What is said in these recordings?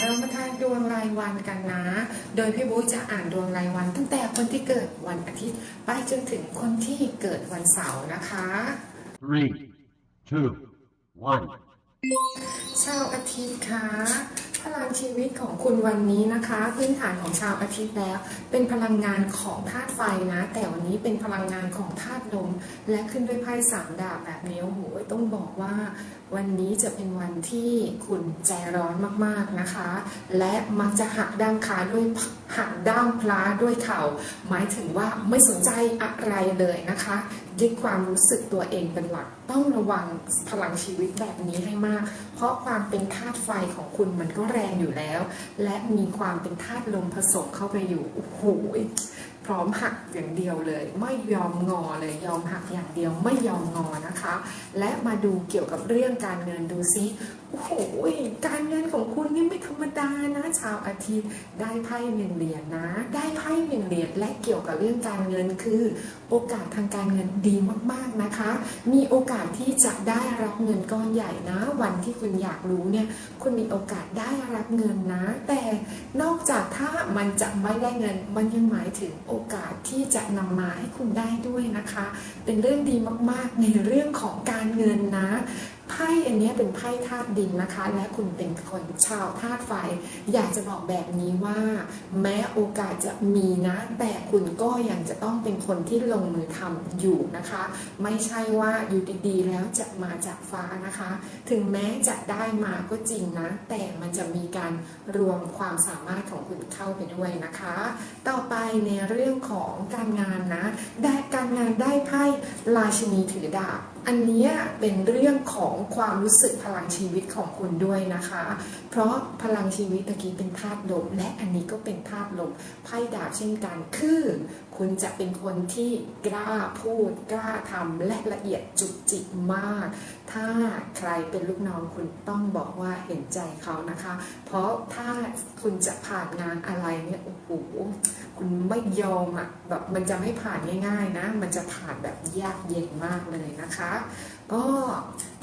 เรามาทานดวงรายวันกันนะ โดยพี่บุ๊จะอ่านดวงรายวัน ตั้งแต่คนที่เกิดวันอาทิตย์ไปจนถึงคนที่เกิดวันเสาร์นะคะ Three, two, one. ชาวอาทิตย์คะพลังชีวิตของคุณวันนี้นะคะ พื้นฐานของชาวอาทิตย์แล้ว เป็นพลังงานของธาตุไฟนะ แต่วันนี้เป็นพลังงานของธาตุลม และขึ้นด้วยไพ่สามดาบแบบนี้โอ้โหต้องบอกว่า วันนี้จะเป็นวันที่คุณใจร้อนมากๆนะคะ และมักจะหักด้ามขาด้วยหักด้ามพลาด้วยเข่า หมายถึงว่าไม่สนใจอะไรเลยนะคะยึดความรู้สึกตัวเองเป็นหลัก ต้องระวังพลังชีวิตแบบนี้ให้มาก เพราะความเป็นธาตุไฟของคุณมันก็แรงอยู่แล้ว และมีความเป็นธาตุลมผสมเข้าไปอยู่โอ้โห พร้อมหักอย่างเดียวเลย ไม่ยอมงอเลยยอมหักอย่างเดียวไม่ยอมงอนะคะ และมาดูเกี่ยวกับเรื่องการเงินดูซิโอ้โหการเงินของคุณนี่ไม่ธรรมดานะชาวอาทิตย์ได้ไพ่หนึ่งเหรียญนะ ได้ไพ่หนึ่งเหรียญและเกี่ยวกับเรื่องการเงินคือ โอกาสทางการเงินดีมากๆนะคะ มีโอกาสที่จะได้รับเงินก้อนใหญ่นะ วันที่คุณอยากรู้เนี่ยคุณมีโอกาสได้รับเงินนะ แต่นอกจากถ้ามันจะไม่ได้เงิน มันยังหมายถึงโอกาสที่จะนำมาให้คุณได้ด้วยนะคะ เป็นเรื่องดีมากๆในเรื่องของการเงินนะ ไพ่อันนี้เป็นไพ่ธาตุดินนะคะ และคุณเป็นคนชาวธาตุไฟ อยากจะบอกแบบนี้ว่า แม้โอกาสจะมีนะ แต่คุณก็ยังจะต้องเป็นคนที่ลงมือทำอยู่นะคะ ไม่ใช่ว่าอยู่ดีๆ แล้วจะมาจากฟ้านะคะ ถึงแม้จะได้มาก็จริงนะ แต่มันจะมีการรวมความสามารถของคุณเข้าไปด้วยนะคะ ต่อไปในเรื่องของการงานนะ ได้การงานได้ไพ่ราชินีถือดาบอันนี้เป็นเรื่องของความรู้สึกพลังชีวิตของคุณด้วยนะคะ เพราะพลังชีวิตตะกี้เป็นธาตุลมและอันนี้ก็เป็นธาตุลมไพ่ดาบเช่นกัน คือ คุณจะเป็นคนที่กล้าพูด กล้าทำและละเอียดจุกจิกมาก ถ้าใครเป็นลูกน้องคุณต้องบอกว่าเห็นใจเขานะคะ เพราะถ้าคุณจะผ่านงานอะไรเนี่ยโอ้โหคุณไม่ยอมอะแบบมันจะไม่ผ่านง่ายๆนะ มันจะผ่านแบบยากเย็นมากเลยนะคะ ก็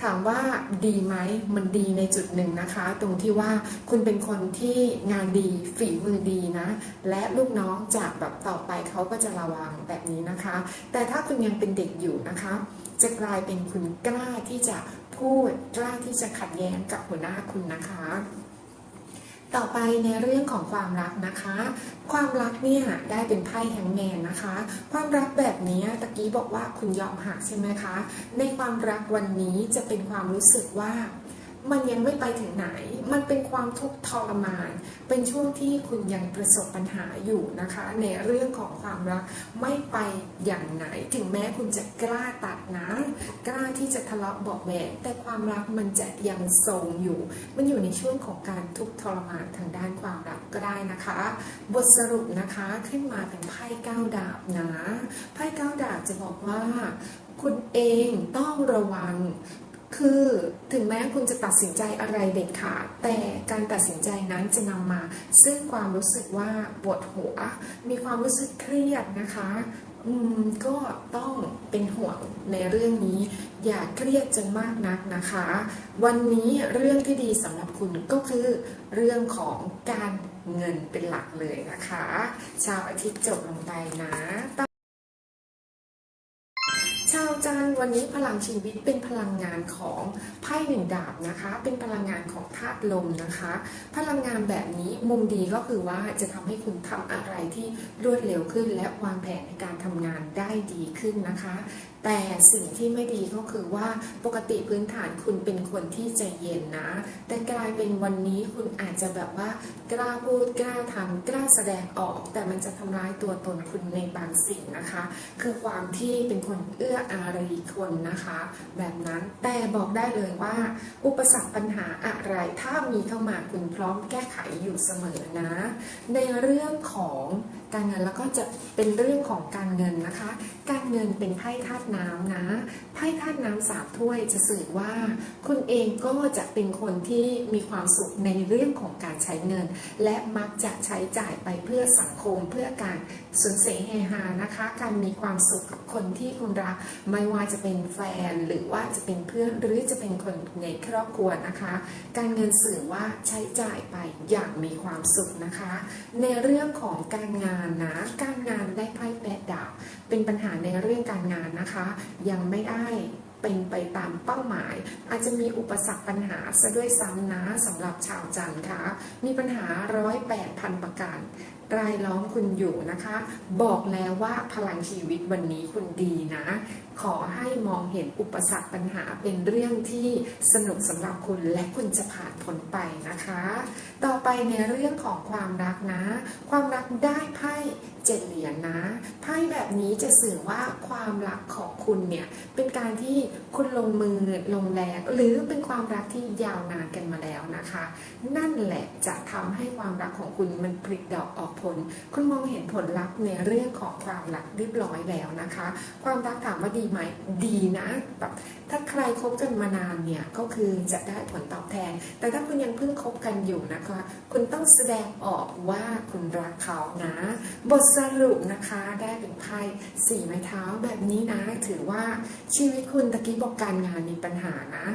ถามว่าดีไหมมันดีในจุดหนึ่งนะคะ ตรงที่ว่าคุณเป็นคนที่งานดีฝีมือดีนะ และลูกน้องจากแบบต่อไปเขาก็จะระวังแบบนี้นะคะ แต่ถ้าคุณยังเป็นเด็กอยู่นะคะ จะกลายเป็นคุณกล้าที่จะพูดกล้าที่จะขัดแย้งกับหัวหน้าคุณนะคะ ต่อไปในเรื่องของความรักนะคะ ความรักเนี่ยได้เป็นไพ่แฮงแมนนะคะ ความรักแบบนี้ตะกี้บอกว่าคุณยอมหักใช่ไหมคะ ในความรักวันนี้จะเป็นความรู้สึกว่า มันยังไม่ไปถึงไหน มันเป็นความทุกข์ทรมาน เป็นช่วงที่คุณยังประสบปัญหาอยู่นะคะ ในเรื่องของความรักไม่ไปอย่างไหน ถึงแม้คุณจะกล้าตัดนะ กล้าที่จะทะเลาะเบอกแวกแต่ความรักมันจะยังทรงอยู่ มันอยู่ในช่วงของการทุกข์ทรมานทางด้านความรักก็ได้นะคะ บทสรุปนะคะขึ้นมาเป็นไพ่เก้าดาบนะ ไพ่เก้าดาบจะบอกว่าคุณเองต้องระวัง คือถึงแม้คุณจะตัดสินใจอะไรเด็ดขาดแต่การตัดสินใจนั้นจะนำมา ซึ่งความรู้สึกว่าปวดหัว มีความรู้สึกเครียดนะคะอืมก็ต้องเป็นห่วงในเรื่องนี้ อย่าเครียดจนมากนักนะคะ วันนี้เรื่องที่ดีสำหรับคุณก็คือเรื่องของการเงินเป็นหลักเลยนะคะ ชาวอาทิตย์จบลงไปนะ วันนนี้พลังชีวิตเป็นพลังงานของไพ่หนึ่งดาบนะคะ เป็นพลังงานของธาตุลมนะคะ พลังงานแบบนี้มุมดีก็คือว่าจะทำให้คุณทำอะไรที่รวดเร็วขึ้น และวางแผนในการทำงานได้ดีขึ้นนะคะ แต่สิ่งที่ไม่ดีก็คือว่าปกติพื้นฐานคุณเป็นคนที่ใจเย็นนะ แต่กลายเป็นวันนี้คุณอาจจะแบบว่ากล้าพูดกล้าทำกล้าแสดงออก แต่มันจะทำร้ายตัวตนคุณในบางสิ่งนะคะ คือความที่เป็นคนเอื้ออารีคนนะคะ แบบนั้นแต่บอกได้เลยว่า อุปสรรคปัญหาอะไรถ้ามีเข้ามาคุณพร้อมแก้ไขอยู่เสมอนะ ในเรื่องของ การเงินแล้วก็จะเป็นเรื่องของการเงินนะคะ การเงินเป็นไพ่ธาตุน้ำนะ ไพ่ธาตุน้ำสามถ้วยจะสื่อว่า คุณเองก็จะเป็นคนที่มีความสุขในเรื่องของการใช้เงิน และมักจะใช้จ่ายไปเพื่อสังคมเพื่อการสุนเสเฮฮานะคะ การมีความสุขกับคนที่คุณรัก ไม่ว่าจะจะเป็นแฟนหรือว่าจะเป็นเพื่อนหรือจะเป็นคนในครอบครัวนะคะ การเงินสื่อว่าใช้จ่ายไปอย่างมีความสุขนะคะ ในเรื่องของการงานนะ การงานได้ไพ่แปดดาวเป็นปัญหาในเรื่องการงานนะคะ ยังไม่ได้เป็นไปตามเป้าหมาย อาจจะมีอุปสรรคปัญหาซะด้วยซ้ำนะสำหรับชาวจันทร์ค่ะมีปัญหาร้อยแปดพันประการรายล้อมคุณอยู่นะคะ บอกแล้วว่าพลังชีวิตวันนี้คุณดีนะ ขอให้มองเห็นอุปสรรคปัญหาเป็นเรื่องที่สนุกสำหรับคุณและคุณจะผ่านพ้นไปนะคะ ต่อไปในเรื่องของความรักนะ ความรักได้ไพ่เจ็ดเหรียญนะไพ่แบบนี้จะสื่อว่าความรักของคุณเนี่ยเป็นการที่คุณลงมือลงแรงหรือเป็นความรักที่ยาวนานกันมาแล้วนะคะ นั่นแหละจะทำให้ความรักของคุณมันผลิดอกออกผล คุณมองเห็นผลลัพธ์ในเรื่องของความรักเรียบร้อยแล้วนะคะ ความรักถามว่าดีไหมดีนะแบบถ้าใครคบกันมานานเนี่ยก็คือจะได้ผลตอบแทน แต่ถ้าคุณยังเพิ่งคบกันอยู่นะคะ คุณต้องแสดงออกว่าคุณรักเขานะ บทสรุปนะคะได้เป็นไพ่สี่ไม้เท้าแบบนี้นะ ถือว่าชีวิตคุณตะกี้บอกการงานมีปัญหานะ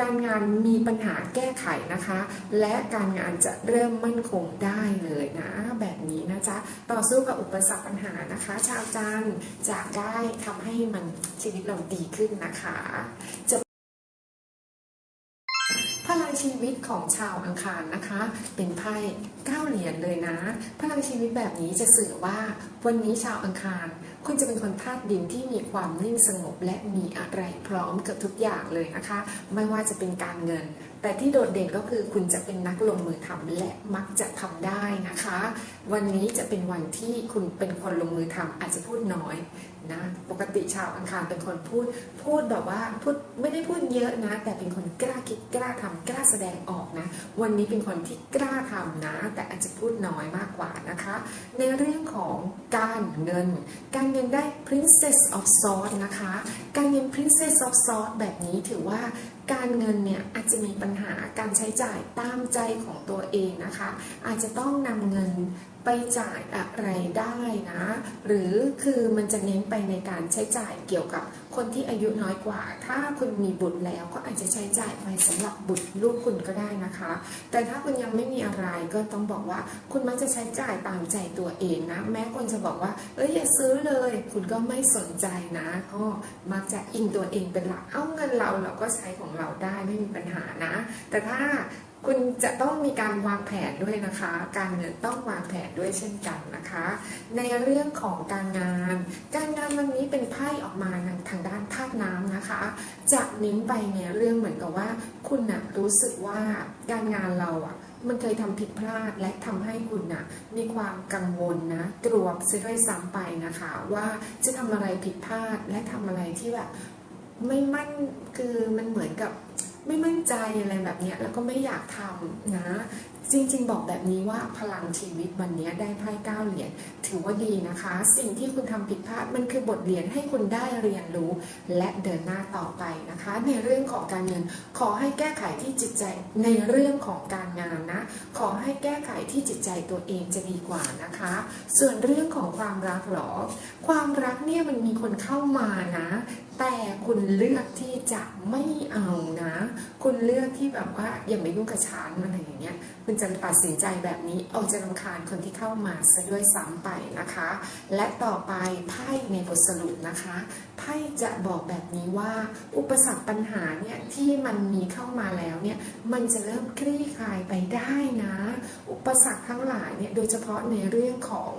การงานมีปัญหาแก้ไขนะคะ และการงานจะเริ่มมั่นคงได้เลยนะ แบบนี้นะจ๊ะต่อสู้กับอุปสรรคปัญหานะคะ ชาวจันทร์จะได้ทำให้มันชีวิตเราดีขึ้นนะคะจะพลังชีวิตของชาวอังคารนะคะ เป็นไพ่เก้าเหรียญเลยนะ พลังชีวิตแบบนี้จะสื่อว่าวันนี้ชาวอังคาร คุณจะเป็นคนธาตุดินที่มีความนิ่งสงบและมีอะไรพร้อมเกือบทุกอย่างเลยนะคะ ไม่ว่าจะเป็นการเงินแต่ที่โดดเด่นก็คือคุณจะเป็นนักลงมือทำและมักจะทำได้นะคะ วันนี้จะเป็นวันที่คุณเป็นคนลงมือทำอาจจะพูดน้อยนะปกติชาวอังคารเป็นคนพูดพูดแบบว่าพูดไม่ได้พูดเยอะนะ แต่เป็นคนกล้าคิดกล้าทำกล้าแสดงออกนะ วันนี้เป็นคนที่กล้าทำนะ แต่อาจจะพูดน้อยมากกว่านะคะ ในเรื่องของการเงิน การเงินได้ Princess of Swords นะคะ การเงิน Princess of Swords แบบนี้ถือว่า การเงินเนี่ยอาจจะมีปัญหาการใช้จ่ายตามใจของตัวเองนะคะ อาจจะต้องนำเงิน ไปจ่ายอะไรได้นะ หรือคือมันจะเน้นไปในการใช้จ่ายเกี่ยวกับคนที่อายุน้อยกว่า ถ้าคุณมีบุตรแล้วก็อาจจะใช้จ่ายไปสำหรับบุตรลูกคุณก็ได้นะคะ แต่ถ้าคุณยังไม่มีอะไรก็ต้องบอกว่า คุณมักจะใช้จ่ายตามใจตัวเองนะ แม้คนจะบอกว่าเอ้ยอย่าซื้อเลย คุณก็ไม่สนใจนะ ก็มักจะอิงตัวเองเป็นหลักเอาเงินเราเราก็ใช้ของเราได้ไม่มีปัญหานะ แต่ถ้า คุณจะต้องมีการวางแผนด้วยนะคะ การเงินต้องวางแผนด้วยเช่นกันนะคะ ในเรื่องของการงาน การงานวันนี้เป็นไพ่ออกมาทางด้านธาตุน้ำนะคะ จะเน้นไปในเรื่องเหมือนกับว่า คุณนะรู้สึกว่าการงานเราอะมันเคยทำผิดพลาดและทำให้คุณนะมีความกังวลนะกลัวเสียด้วยซ้ำไปนะคะ ว่าจะทำอะไรผิดพลาดและทำอะไรที่แบบไม่มั่นคือมันเหมือนกับ ไม่มั่นใจอะไรแบบเนี้ยแล้วก็ไม่อยากทำนะ จริง ๆ บอกแบบนี้ว่าพลังชีวิตวันนี้ได้ไพ่เก้าเหรียญถือว่าดีนะคะ สิ่งที่คุณทำผิดพลาดมันคือบทเรียนให้คุณได้เรียนรู้ และเดินหน้าต่อไปนะคะ ในเรื่องของการเงินขอให้แก้ไขที่จิตใจในเรื่องของการงานนะ ขอให้แก้ไขที่จิตใจตัวเองจะดีกว่านะคะ ส่วนเรื่องของความรักหรอ ความรักเนี่ยมันมีคนเข้ามานะ แต่คุณเลือกที่จะไม่เอานะ คุณเลือกที่แบบว่าอย่ามายุ่งกับฉันอะไรอย่างเงี้ยคุณจะตัดสินใจแบบนี้เอาจะรำคาญคนที่เข้ามาซะด้วยซ้ำไปนะคะ และต่อไปไพ่ในบทสรุปนะคะไพ่จะบอกแบบนี้ว่าอุปสรรคปัญหาเนี่ยที่มันมีเข้ามาแล้วเนี่ยมันจะเริ่มคลี่คลายไปได้นะ อุปสรรคทั้งหลายเนี่ยโดยเฉพาะในเรื่องของ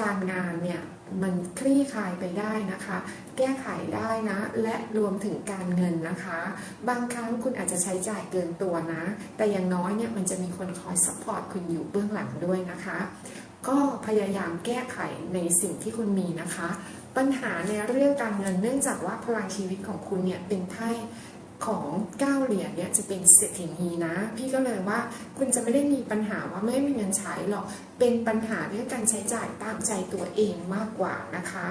การงานเนี่ย มันคลี่คลายไปได้นะคะ แก้ไขได้นะ และรวมถึงการเงินนะคะ บางครั้งคุณอาจจะใช้จ่ายเกินตัวนะ แต่อย่างน้อยเนี่ยมันจะมีคนคอยซัพพอร์ตคุณอยู่เบื้องหลังด้วยนะคะ ก็พยายามแก้ไขในสิ่งที่คุณมีนะคะ ปัญหาในเรื่องการเงินเนื่องจากว่าพลังชีวิตของคุณเนี่ยเป็นไพ่ ของเก้าเหรียญเนี่ยจะเป็นเศรษฐีนีนะ พี่ก็เลยว่าคุณจะไม่ได้มีปัญหาว่าไม่มีเงินใช้หรอก เป็นปัญหาเรื่องการใช้จ่ายตามใจตัวเองมากกว่านะคะ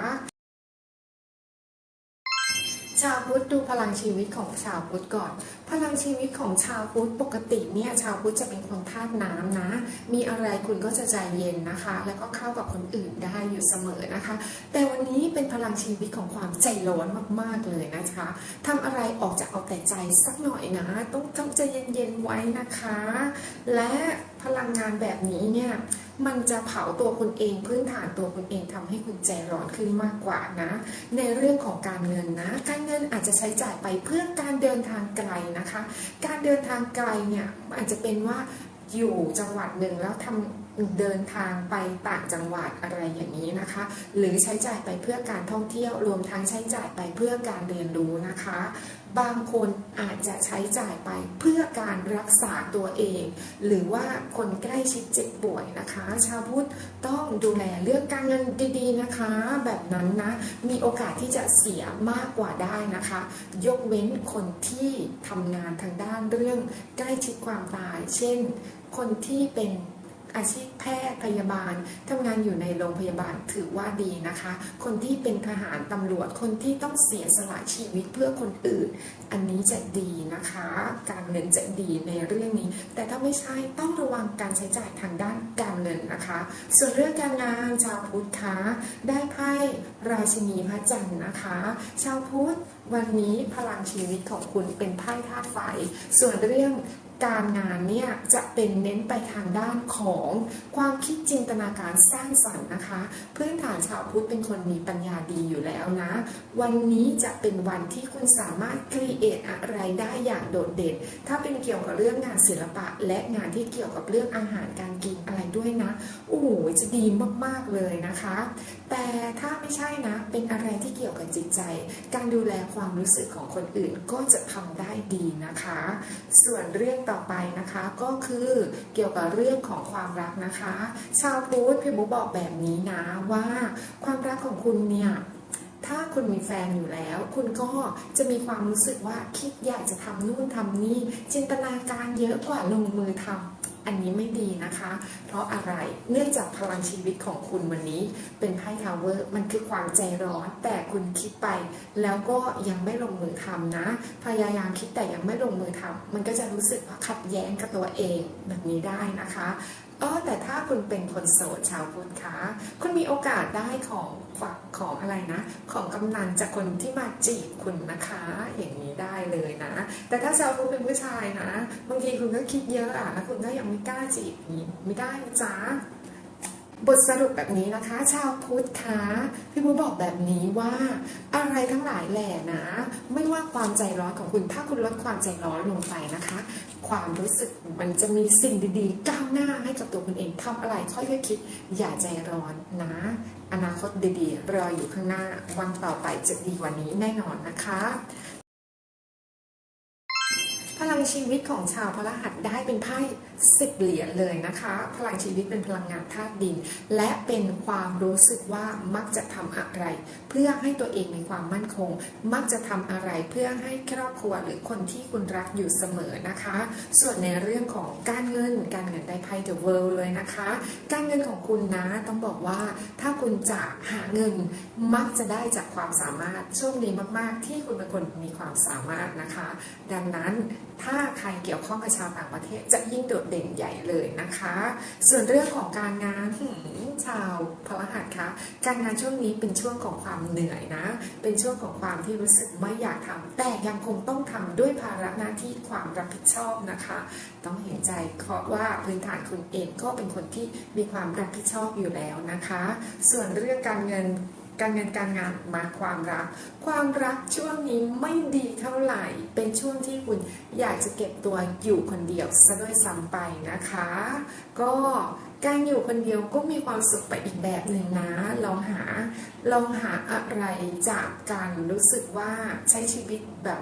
ชาวพุทธดูพลังชีวิตของชาวพุทธก่อน พลังชีวิตของชาวพุทธปกติเนี่ยชาวพุทธจะเป็นคนธาตุน้ำนะ มีอะไรคุณก็จะใจเย็นนะคะ แล้วก็เข้ากับคนอื่นได้อยู่เสมอนะคะ แต่วันนี้เป็นพลังชีวิตของความใจร้อนมากๆเลยนะคะทำอะไรออกจากเอาแต่ใจสักหน่อยนะ ต้องต้องใจเย็นๆไว้นะคะ และพลังงานแบบนี้เนี่ยมันจะเผาตัวคุณเองพื้นฐานตัวคุณเองทำให้คุณใจร้อนขึ้นมากกว่านะ ในเรื่องของการเงินนะ การเงินอาจจะใช้จ่ายไปเพื่อการเดินทางไกลนะนะคะ การเดินทางไกลเนี่ยอาจจะเป็นว่าอยู่จังหวัดหนึ่งแล้วทำเดินทางไปต่างจังหวัดอะไรอย่างนี้นะคะ หรือใช้จ่ายไปเพื่อการท่องเที่ยวรวมทั้งใช้จ่ายไปเพื่อการเรียนรู้นะคะ บางคนอาจจะใช้จ่ายไปเพื่อการรักษาตัวเอง หรือว่าคนใกล้ชิดเจ็บป่วยนะคะ ชาวพุทธต้องดูแลเรื่องการเงินดีๆนะคะ แบบนั้นนะมีโอกาสที่จะเสียมากกว่าได้นะคะ ยกเว้นคนที่ทำงานทางด้านเรื่องใกล้ชิดความตาย เช่น คนที่เป็น อาชีพแพทย์พยาบาลทำงานอยู่ในโรงพยาบาลถือว่าดีนะคะ คนที่เป็นทหารตำรวจคนที่ต้องเสียสละชีวิตเพื่อคนอื่น อันนี้จะดีนะคะ การเงินจะดีในเรื่องนี้ แต่ถ้าไม่ใช่ต้องระวังการใช้จ่ายทางด้านการเงินนะคะ ส่วนเรื่องการงานชาวพุทธคะได้ไพ่ราชินีพระจันทร์นะคะ ชาวพุทธวันนี้พลังชีวิตของคุณเป็นไพ่ธาตุไฟ ส่วนเรื่อง การงานเนี่ยจะเป็นเน้นไปทางด้านของความคิดจินตนาการสร้างสรรค์นะคะ พื้นฐานชาวพุทธเป็นคนมีปัญญาดีอยู่แล้วนะ วันนี้จะเป็นวันที่คุณสามารถครีเอทอะไรได้อย่างโดดเด่น ถ้าเป็นเกี่ยวกับเรื่องงานศิลปะ และงานที่เกี่ยวกับเรื่องอาหารการกินอะไรด้วยนะโอ้โหจะดีมากๆเลยนะคะ แต่ถ้าไม่ใช่นะเป็นอะไรที่เกี่ยวกับจิตใจ การดูแลความรู้สึกของคนอื่นก็จะทำได้ดีนะคะ ส่วนเรื่องต่อไปนะคะ ก็คือเกี่ยวกับเรื่องของความรักนะคะ ชาวพุทธพี่บุ๊บอกแบบนี้นะว่าความรักของคุณเนี่ยถ้าคุณมีแฟนอยู่แล้ว คุณก็จะมีความรู้สึกว่าคิดอยากจะทำนู่นทำนี่จินตนาการเยอะกว่าลงมือทำ อันนี้ไม่ดีนะคะ เพราะอะไรเนื่องจากพลังชีวิตของคุณวันนี้เป็นไพ่ทาวเวอร์มันคือความใจร้อน แต่คุณคิดไป แล้วก็ยังไม่ลงมือทำนะ พยายามคิดแต่ยังไม่ลงมือทำมันก็จะรู้สึกว่าขัดแย้งกับตัวเองแบบนี้ได้นะคะ เออแต่ถ้าคุณเป็นคนโสดชาวพุทธคะคุณมีโอกาสได้ของฝากของอะไรนะ ของกำนันจากคนที่มาจีบคุณนะคะ อย่างนี้ได้เลยนะ แต่ถ้าชาวพุทธเป็นผู้ชายนะ บางทีคุณก็คิดเยอะอะแล้วคุณก็ยังไม่กล้าจีบนี้ไม่ได้นะจ๊ะ บทสรุปแบบนี้นะคะ ชาวพุทธคะพี่พุทธบอกแบบนี้ว่าอะไรทั้งหลายแหล่นะ ไม่ว่าความใจร้อนของคุณถ้าคุณลดความใจร้อนลงไปนะคะ ความรู้สึกมันจะมีสิ่งดีๆ ก้าวหน้าให้กับตัวคุณเองทำอะไรค่อยๆคิด อย่าใจร้อนนะ อนาคตดีๆรออยู่ข้างหน้าวันต่อไปจะดีกว่านี้แน่นอนนะคะ พลังชีวิตของชาวพระหัสได้เป็นไพ่สิบเหรียญเลยนะคะ พลังชีวิตเป็นพลังงานธาตุดิน และเป็นความรู้สึกว่ามักจะทำอะไร เพื่อให้ตัวเองมีความมั่นคง มักจะทำอะไรเพื่อให้ครอบครัวหรือคนที่คุณรักอยู่เสมอนะคะ ส่วนในเรื่องของการเงินการเงินได้ไพ่ The World เลยนะคะ การเงินของคุณนะต้องบอกว่าถ้าคุณจะหาเงินมักจะได้จากความสามารถโชคดีมาก ๆ ที่คุณเป็นคนมีความสามารถนะคะ ดังนั้นถ้าใครเกี่ยวข้องกับชาวต่างประเทศจะยิ่งโดดเด่นใหญ่เลยนะคะ ส่วนเรื่องของการงานชาวพระหัสคะการงานช่วงนี้เป็นช่วงของความเหนื่อยนะ เป็นช่วงของความที่รู้สึกไม่อยากทำแต่ยังคงต้องทำด้วยภาระหน้าที่ความรับผิดชอบนะคะ ต้องเห็นใจเพราะว่าพื้นฐานคุณเองก็เป็นคนที่มีความรับผิดชอบอยู่แล้วนะคะ ส่วนเรื่องการเงิน การเงินการงานมาความรัก ความรักช่วงนี้ไม่ดีเท่าไหร่ เป็นช่วงที่คุณอยากจะเก็บตัวอยู่คนเดียวซะด้วยซ้ำไปนะคะ ก็การอยู่คนเดียวก็มีความสุขไปอีกแบบหนึ่งนะ ลองหา ลองหาอะไรจากการรู้สึกว่าใช้ชีวิตแบบ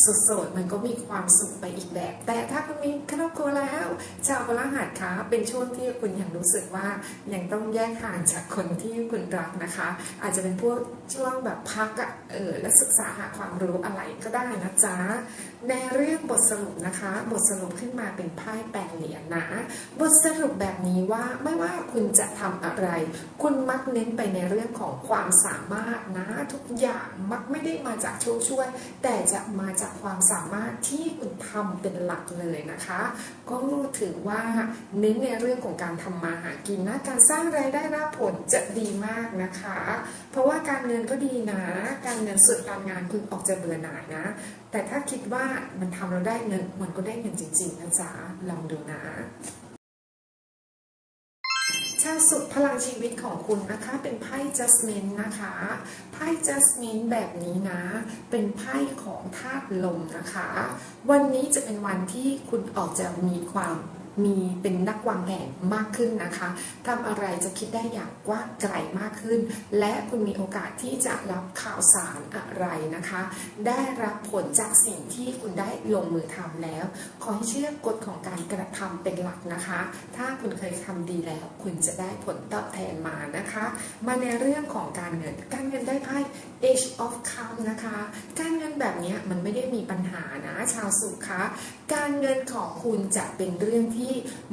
โสดๆมันก็มีความสุขไปอีกแบบ แต่ถ้าคุณมีครอบครัวแล้ว ชาวพฤหัสคะเป็นช่วงที่คุณยังรู้สึกว่ายังต้องแยกห่างจากคนที่คุณรักนะคะ อาจจะเป็นพวกช่วงแบบพักอะเออและศึกษาหาความรู้อะไรก็ได้นะจ๊ะ ในเรื่องบทสรุปนะคะ บทสรุปขึ้นมาเป็นไพ่แปดเหรียญนะ บทสรุปแบบนี้ว่าไม่ว่าคุณจะทำอะไร คุณมักเน้นไปในเรื่องของความสามารถนะ ทุกอย่างมักไม่ได้มาจากโชคช่วย แต่จะมาจากความสามารถที่คุณทำเป็นหลักเลยนะคะ ก็ถือว่าเน้นในเรื่องของการทำมาหากินนะ การสร้างรายได้รับผลจะดีมากนะคะ เพราะว่าการเงินก็ดีนะ การเงินส่วนการงานคุณออกจะเบื่อหน่ายนะ แต่ถ้าคิดว่ามันทำเราได้เงินมันก็ได้เงินจริงๆนะจ๊ะลองดูนะชาวสุขพลังชีวิตของคุณนะคะ เป็นไพ่จัสมินนะคะไพ่จัสมินแบบนี้นะ เป็นไพ่ของธาตุลมนะคะ วันนี้จะเป็นวันที่คุณออกจะมีความ มีเป็นนักวางแผนมากขึ้นนะคะทำอะไรจะคิดได้อย่างกว้างไกลมากขึ้น และคุณมีโอกาสที่จะรับข่าวสารอะไรนะคะ ได้รับผลจากสิ่งที่คุณได้ลงมือทำแล้ว ขอให้เชื่อกฎของการกระทำเป็นหลักนะคะ ถ้าคุณเคยทำดีแล้ว คุณจะได้ผลตอบแทนมานะคะ มาในเรื่องของการเงินการเงินได้ไพ่ Age of Cup นะคะ การเงินแบบนี้มันไม่ได้มีปัญหานะชาวสุขคะการเงินของคุณจะเป็นเรื่องที่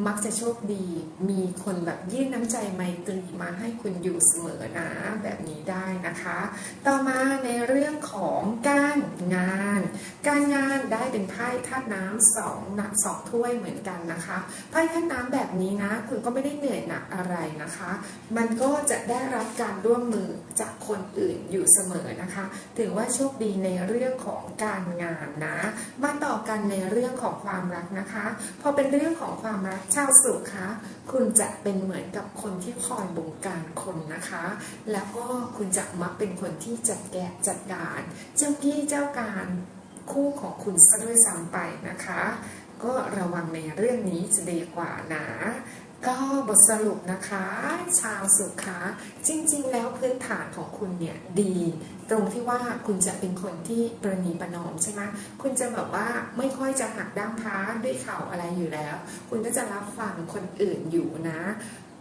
มักจะโชคดี มีคนแบบยื่นน้ำใจไมตรีมาให้คุณอยู่เสมอนะแบบนี้ได้นะคะ ต่อมาในเรื่องของการงาน การงานได้เป็นไพ่ธาตุน้ำสองหนักสองถ้วยเหมือนกันนะคะไพ่ธาตุน้ำแบบนี้นะ คุณก็ไม่ได้เหนื่อยหนักอะไรนะคะ มันก็จะได้รับการร่วมมือจากคนอื่นอยู่เสมอนะคะ ถือว่าโชคดีในเรื่องของการงานนะ มาต่อกันในเรื่องของความรักนะคะ พอเป็นเรื่องของความรักชาวสุขคะคุณจะเป็นเหมือนกับคนที่คอยบงการคนนะคะ แล้วก็คุณจะมักเป็นคนที่จัดแกะจัดการ เจ้ากี้เจ้าการคู่ของคุณซะด้วยซ้ำไปนะคะ ก็ระวังในเรื่องนี้จะดีกว่านะ ก็บทสรุปนะคะ ชาวสุขคะจริง ๆ แล้วพื้นฐานของคุณเนี่ยดี ตรงที่ว่าคุณจะเป็นคนที่ประนีประนอมใช่ไหมคุณจะแบบว่าไม่ค่อยจะหักด้ามพ้าด้วยข่าวอะไรอยู่แล้ว คุณก็จะรับฟังคนอื่นอยู่นะ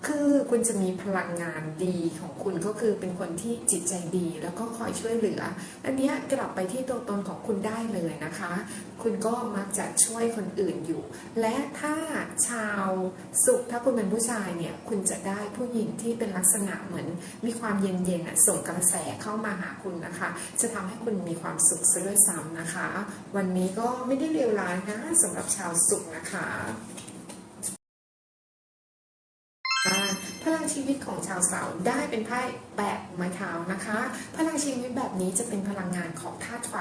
คือคุณจะมีพลังงานดีของคุณก็คือเป็นคนที่จิตใจดีแล้วก็คอยช่วยเหลือ อันนี้กลับไปที่ตัวตนของคุณได้เลยนะคะ คุณก็มักจะช่วยคนอื่นอยู่ และถ้าชาวสุขถ้าคุณเป็นผู้ชายเนี่ยคุณจะได้ผู้หญิงที่เป็นลักษณะเหมือน มีความเย็นๆส่งกระแสเข้ามาหาคุณนะคะ จะทำให้คุณมีความสุขซะด้วยซ้ำนะคะ วันนี้ก็ไม่ได้เลวร้ายนะสำหรับชาวสุขนะคะ ชีวิตของชาวเสาร์ได้เป็นไพ่แปะไม้เท้านะคะ พลังชีวิตแบบนี้จะเป็นพลังงานของธาตุไฟ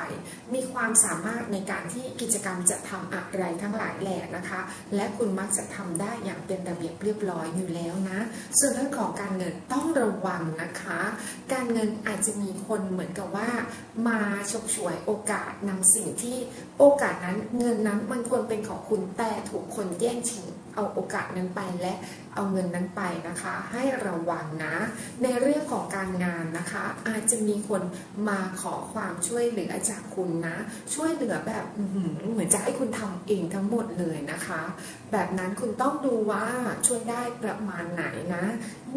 มีความสามารถในการที่กิจกรรมจะทำอะไรทั้งหลายแหล่นะคะ และคุณมักจะทำได้อย่างเป็นระเบียบเรียบร้อยอยู่แล้วนะ ส่วนเรื่องของการเงินต้องระวังนะคะ การเงินอาจจะมีคนเหมือนกับว่า มาฉกฉวยโอกาสนำสิ่งที่โอกาสนั้นเงินนั้นมันควรเป็นของคุณแต่ถูกคนแย่งชิง เอาโอกาสนั้นไปและเอาเงินนั้นไปนะคะ ให้ระวังนะ ในเรื่องของการงานนะคะ อาจจะมีคนมาขอความช่วยเหลือจากคุณนะ ช่วยเหลือแบบเหมือนจะให้คุณทำเองทั้งหมดเลยนะคะ แบบนั้นคุณต้องดูว่าช่วยได้ประมาณไหนนะ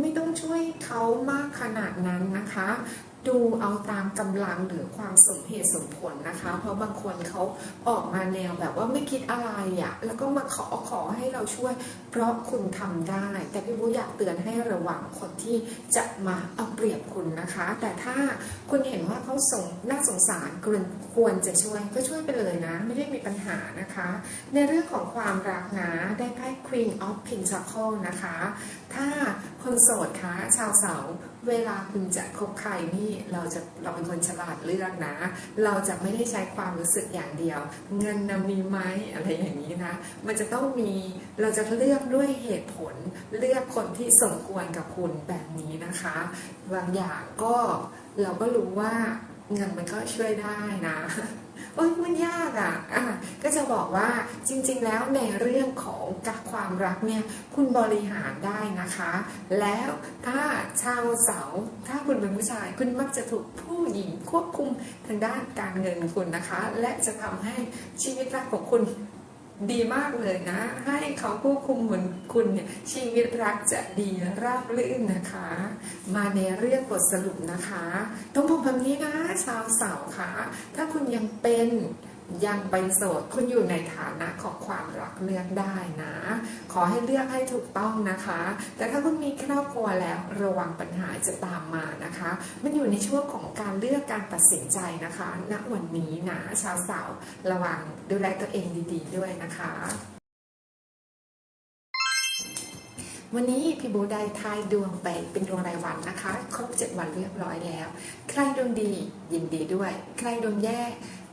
ไม่ต้องช่วยเขามากขนาดนั้นนะคะ ดูเอาตามกำลังหรือความสมเหตุสมผลนะคะ เพราะบางคนเขาออกมาแนวแบบว่าไม่คิดอะไรอะ่ะแล้วก็มาขอขอให้เราช่วย เพราะคุณทำได้ แต่พี่บูอยากเตือนให้ระวังคนที่จะมาเอาเปรียบคุณนะคะ แต่ถ้าคุณเห็นว่าเขาสงน่าสงสารควรควรจะช่วยก็ช่วยไปเลยนะ ไม่ได้มีปัญหานะคะ ในเรื่องของความรักนะได้ไพ่ Queen of Pentacles นะคะ ถ้า คนโสดคะชาวเสาร์เวลาคุณจะคบใครนี่เราจะเราเป็นคนฉลาดเลือกนะ เราจะไม่ได้ใช้ความรู้สึกอย่างเดียว เงินนะมีไหมอะไรอย่างนี้นะ มันจะต้องมีเราจะเลือกด้วยเหตุผล เลือกคนที่สมควรกับคุณแบบนี้นะคะบางอย่างก็เราก็รู้ว่าเงินมันก็ช่วยได้นะ โอ้ยมันยากอะอะ ก็จะบอกว่าจริงๆแล้วในเรื่องของการความรักเนี่ยคุณบริหารได้นะคะ แล้วถ้าชาวเสาถ้าคุณเป็นผู้ชาย คุณมักจะถูกผู้หญิงควบคุมทางด้านการเงินคุณนะคะ และจะทำให้ชีวิตรักของคุณ ดีมากเลยนะ ให้เขาควบคุมเหมือนคุณเนี่ยชีวิตรักจะดีราบรื่นนะคะ มาในเรื่องบทสรุปนะคะ ต้องบอกแบบนี้นะชาวเสาวค่ะ ถ้าคุณยังเป็น ยังไปโสดคุณอยู่ในฐานะของความรักเลือกได้นะ ขอให้เลือกให้ถูกต้องนะคะ แต่ถ้าคุณมีครอบครัวแล้วระวังปัญหาจะตามมานะคะ มันอยู่ในช่วงของการเลือกการตัดสินใจนะคะณวันนี้นะชาวสาร์ระวังดูแลตัวเองดี ๆ ด้วยนะคะวันนี้พี่บูได้ทายดวงไปเป็นดวงรายวันนะคะ ครบ7วันเรียบร้อยแล้ว ใครดวงดียินดีด้วย ใครดวงแย่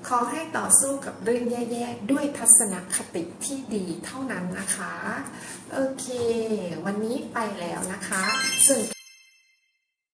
ขอให้ต่อสู้กับเรื่องแย่ๆ ด้วยทัศนคติที่ดีเท่านั้นนะคะ โอเค วันนี้ไปแล้วนะคะส่วน